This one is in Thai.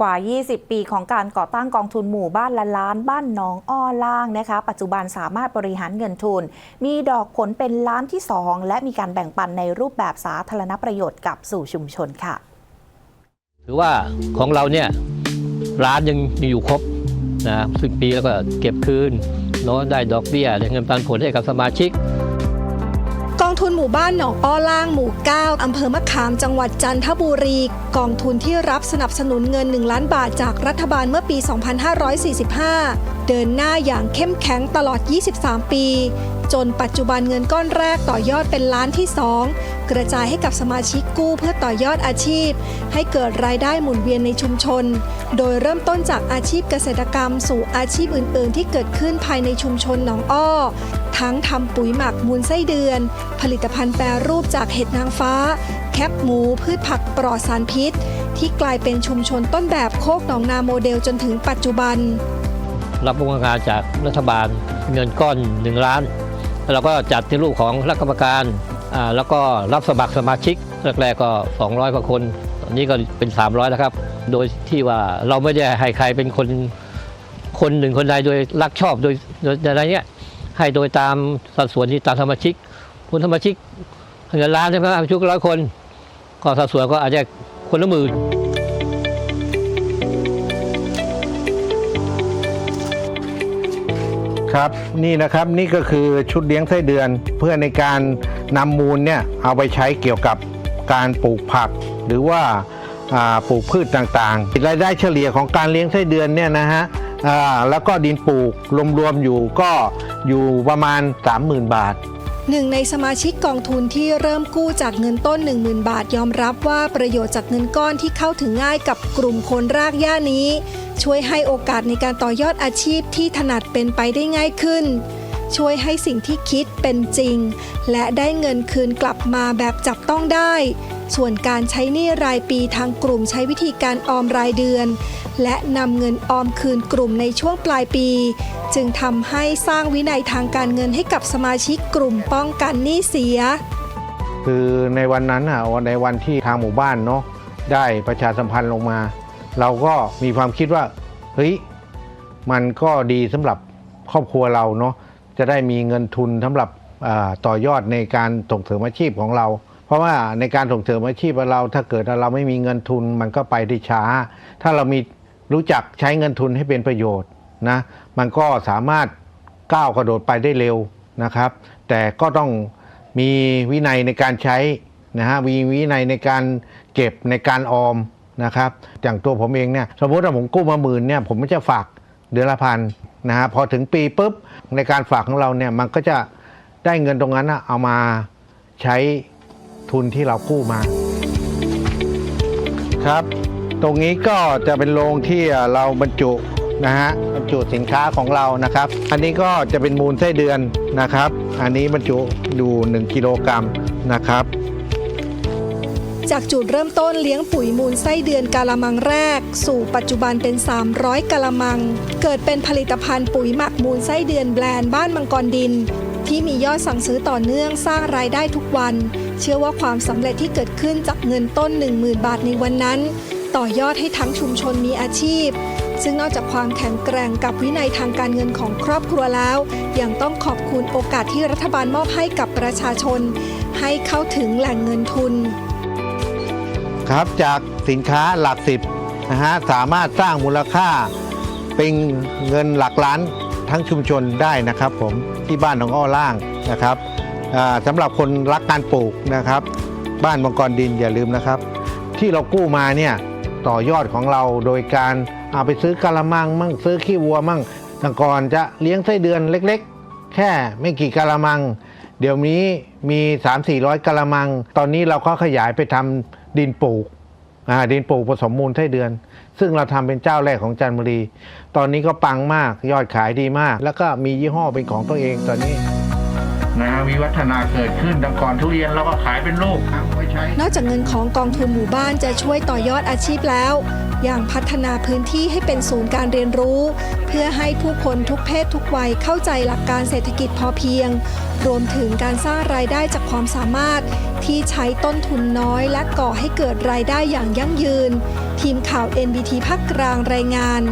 กว่า 20 ปีของการก่อตั้งกองทุนหมู่บ้านละล้านบ้านหนองอ้อล่างนะคะ ปัจจุบันสามารถบริหารเงินทุน มีดอกผลเป็นล้านที่ 2 และมีการแบ่งปันในรูปแบบสาธารณประโยชน์กับสู่ชุมชนค่ะ ถือว่าของเราเนี่ยร้านยังมีอยู่ครบนะสิบปีแล้วก็เก็บคืนเนาะได้ดอกเบี้ยได้เงินปันผลให้กับสมาชิก ทุนหมู่บ้านหนองอ้อล่างหมู่ 9 อำเภอมะขามจังหวัดจันทบุรี กองทุนที่รับสนับสนุนเงิน 1 ล้านบาทจากรัฐบาลเมื่อปี 2545 เดินหน้าอย่างเข้มแข็งตลอด 23 ปี จนปัจจุบันเงินก้อนแรกต่อยอดเป็นล้านที่ 2 กระจายให้กับสมาชิกกู้เพื่อต่อยอดอาชีพ ให้เกิดรายได้หมุนเวียนในชุมชน โดยเริ่มต้นจากอาชีพเกษตรกรรม สู่อาชีพอื่น ๆ ที่เกิดขึ้นภายในชุมชนหนองอ้อ ทั้งทำปุ๋ยหมักมูลไส้เดือน ผลิตภัณฑ์แปรรูปจากเห็ดนางฟ้า แคปหมูพืชผักปลอดสารพิษ ที่กลายเป็นชุมชนต้นแบบโคกหนองนาโมเดลจนถึงปัจจุบัน รับงบประมาณจากรัฐบาลเงินก้อน1ล้านแล้ว เราก็จัดในรูปของรัฐกรรมการอ่าแล้วก็รับสมัครสมาชิกแรกๆก็ 200กว่าคนตอนนี้ก็เป็น 300แล้วครับ โดยที่ว่าเราไม่ได้ให้ใครเป็นคนคนหนึ่งคนใดโดยรักชอบโดยโดยอะไรเงี้ยให้โดยตามสัดส่วนที่ตามสมาชิกคนสมาชิกเงินล้านใช่ไหมครับชุกร้อยคน ก็สัดส่วนก็อาจจะคนละหมื่น ครับนี่นะครับนี่ก็คือชุดเลี้ยงไส้เดือน เพื่อในการนำมูลเนี่ยเอาไปใช้เกี่ยวกับการปลูกผัก หรือว่าปลูกพืชต่างๆรายได้เฉลี่ยของการเลี้ยงไส้เดือนเนี่ยนะฮะแล้วก็ดินปลูกรวมๆอยู่ก็อยู่ประมาณ 30,000 บาท หนึ่งในสมาชิกกองทุนที่เริ่มกู้จากเงินต้น 10,000 บาทยอมรับว่าประโยชน์จากเงินก้อนที่เข้าถึงง่ายกับกลุ่มคนรากหญ้านี้ ช่วยให้โอกาสในการต่อยอดอาชีพที่ถนัดเป็นไปได้ง่ายขึ้น ช่วยให้สิ่งที่คิดเป็นจริง และได้เงินคืนกลับมาแบบจับต้องได้ ส่วนการใช้หนี้รายปีทางกลุ่มใช้วิธีการออมรายเดือน และนำเงินออมคืนกลุ่มในช่วงปลายปี จึงทำให้สร้างวินัยทางการเงินให้กับสมาชิกกลุ่มป้องกันหนี้เสีย คือในวันนั้นอะในวันที่ทางหมู่บ้านเนาะได้ประชาสัมพันธ์ลงมา เราก็มีความคิดว่าเฮ้ยมันก็ดีสำหรับครอบครัวเราเนาะจะได้มีเงินทุนสำหรับต่อยอดในการส่งเสริมอาชีพของเรา เพราะว่าในการส่งเสริมอาชีพเราถ้าเกิดเราไม่มีเงินทุนมันก็ไปได้ช้า ถ้าเรามีรู้จักใช้เงินทุนให้เป็นประโยชน์นะมันก็สามารถก้าวกระโดดไปได้เร็วนะครับ แต่ก็ต้องมีวินัยในการใช้นะฮะมีวินัยในการเก็บในการออมนะครับอย่างตัวผมเองเนี่ยสมมติว่าผมกู้มาหมื่นเนี่ยผมไม่จะฝากเดือนละพันนะฮะพอถึงปีปุ๊บในการฝากของเราเนี่ยมันก็จะได้เงินตรงนั้นน่ะเอามาใช้ ทุนที่เรากู้มา ครับ ตรงนี้ก็จะเป็นโรงที่เราบรรจุนะฮะบรรจุสินค้าของเรานะครับ อันนี้ก็จะเป็นมูลไส้เดือนนะครับ อันนี้บรรจุอยู่1กิโลกรัมนะครับจากจุดเริ่มต้นเลี้ยงปุ๋ยมูลไส้เดือนกาละมังแรก สู่ปัจจุบันเป็น 300กาละมัง เกิดเป็นผลิตภัณฑ์ปุ๋ยหมักมูลไส้เดือนแบรนด์บ้านมังกรดิน ที่มียอดสั่งซื้อต่อเนื่องสร้างรายได้ทุกวัน เชื่อว่าความสำเร็จที่เกิดขึ้นจากเงินต้น 10,000 บาทในวันนั้น ต่อยอดให้ทั้งชุมชนมีอาชีพ ซึ่งนอกจากความแข็งแกร่งกับวินัยทางการเงินของครอบครัวแล้ว ยังต้องขอบคุณโอกาสที่รัฐบาลมอบให้กับประชาชน ให้เข้าถึงแหล่งเงินทุน ครับจากสินค้าหลักสิบนะฮะสามารถสร้างมูลค่าเป็นเงินหลักล้านทั้งชุมชนได้นะครับผมที่บ้านของอ้อล่างนะครับ สำหรับคนรักการปลูกนะครับ บ้านมังกรดินอย่าลืมนะครับ ที่เรากู้มาเนี่ยต่อยอดของเราโดยการเอาไปซื้อกะละมังมั่งซื้อขี้วัวมั่งแต่ก่อนจะเลี้ยงไส้เดือนเล็กๆ แค่ไม่กี่กะละมัง เดี๋ยวนี้มี 3 4 0 0กะละมัง ตอนนี้เราก็ขยายไปทำดินปลูกดินปลูกผสมมูลไส้เดือน ซึ่งเราทำเป็นเจ้าแรกของจันทบุรี ตอนนี้ก็ปังมากยอดขายดีมาก แล้วก็มียี่ห้อเป็นของตัวเองตอนนี้ นะมีวัฒนาเกิดขึ้นแต่ก่อนทุเรียนเราก็ขายเป็นลูกนอกจากเงินของกองทุนหมู่บ้านจะช่วยต่อยอดอาชีพแล้วอย่างพัฒนาพื้นที่ให้เป็นศูนย์การเรียนรู้ เพื่อให้ผู้คนทุกเพศทุกวัยเข้าใจหลักการเศรษฐกิจพอเพียง รวมถึงการสร้างรายได้จากความสามารถ ที่ใช้ต้นทุนน้อย และก่อให้เกิดรายได้อย่างยั่งยืน ทีมข่าว NBT ภาคกลางรายงาน